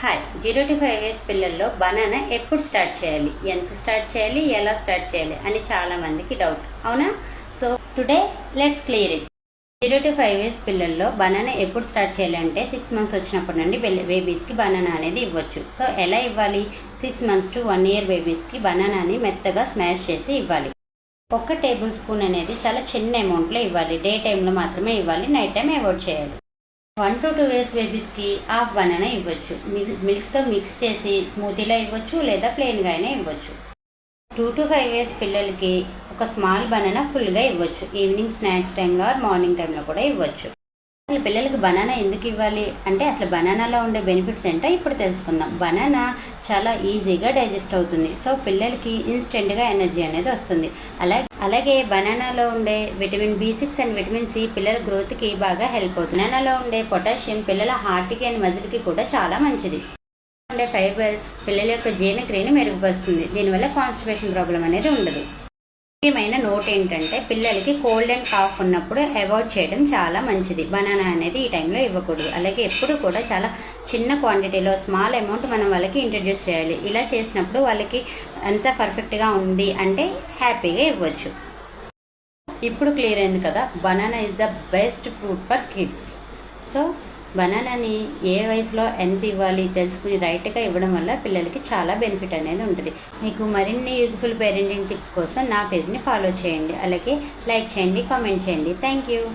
Hi zero to five years పిల్లల్లో banana ఎప్పుడు start చేయాలి? ఎంత స్టార్ట్ చేయాలి? ఎలా స్టార్ట్ చేయాలి? అని చాలా మందికి డౌట్. అవునా? So today let's clear it. Zero to five years పిల్లల్లో బనానా ఎప్పుడు స్టార్ట్ చేయాలి అంటే సిక్స్ మంత్స్ వచ్చినప్పటి నుండి బేబీస్కి బనానా అనేది ఇవ్వచ్చు. సో ఎలా ఇవ్వాలి? Six months to one year బేబీస్కి బనానాని మెత్తగా స్మాష్ చేసి ఇవ్వాలి. ఒక్క టేబుల్ స్పూన్ అనేది చాలా చిన్న అమౌంట్లో ఇవ్వాలి. డే టైంలో మాత్రమే ఇవ్వాలి. నైట్ టైం అవాయిడ్ చేయాలి. వన్ టు టూ ఇయర్స్ బేబీస్కి హాఫ్ బనానా ఇవ్వచ్చు. మిల్క్తో మిక్స్ చేసి స్మూతీలో ఇవ్వచ్చు లేదా ప్లెయిన్గా అయినా ఇవ్వచ్చు. టూ టు ఫైవ్ ఇయర్స్ పిల్లలకి ఒక స్మాల్ బనానా ఫుల్గా ఇవ్వచ్చు. ఈవినింగ్ స్నాక్స్ టైంలో ఆర్ మార్నింగ్ టైంలో కూడా ఇవ్వచ్చు. అసలు పిల్లలకి బనానా ఎందుకు ఇవ్వాలి? అంటే అసలు బనానాలో ఉండే బెనిఫిట్స్ ఏంటో ఇప్పుడు తెలుసుకుందాం. బనానా చాలా ఈజీగా డైజెస్ట్ అవుతుంది. సో పిల్లలకి ఇన్స్టెంట్గా ఎనర్జీ అనేది వస్తుంది. అలాగే అలాగే బనానాలో ఉండే vitamin B six and vitamin C పిల్లల గ్రోత్కి బాగా హెల్ప్ అవుతుంది. బనానాలో ఉండే పొటాషియం పిల్లల హార్ట్కి అండ్ మజిల్కి కూడా చాలా మంచిది. ఉండే ఫైబర్ పిల్లల యొక్క జీర్ణక్రియని మెరుగుపరుస్తుంది. దీనివల్ల కాన్స్టిపేషన్ ప్రాబ్లం అనేది ఉండదు. ముఖ్యమైన నోట్ ఏంటంటే పిల్లలకి కోల్డ్ అండ్ కాఫ్ ఉన్నప్పుడు అవాయిడ్ చేయడం చాలా మంచిది. బనానా అనేది ఈ టైంలో ఇవ్వకూడదు. అలాగే ఎప్పుడు కూడా చాలా చిన్న క్వాంటిటీలో స్మాల్ అమౌంట్ మనం వాళ్ళకి ఇంట్రడ్యూస్ చేయాలి. ఇలా చేసినప్పుడు వాళ్ళకి అంత పర్ఫెక్ట్గా ఉంది అంటే హ్యాపీగా ఇవ్వచ్చు. ఇప్పుడు క్లియర్ అయింది కదా banana is the best fruit for kids so బనానాని ఏ వయసులో ఎంత ఇవ్వాలి తెలుసుకుని రైట్గా ఇవ్వడం వల్ల పిల్లలకి చాలా బెనిఫిట్ అనేది ఉంటుంది. మీకు మరిన్ని యూజ్ఫుల్ పేరెంటింగ్ టిప్స్ కోసం నా పేజ్ని ఫాలో చేయండి. అలాగే లైక్ చేయండి కామెంట్ చేయండి. Thank you.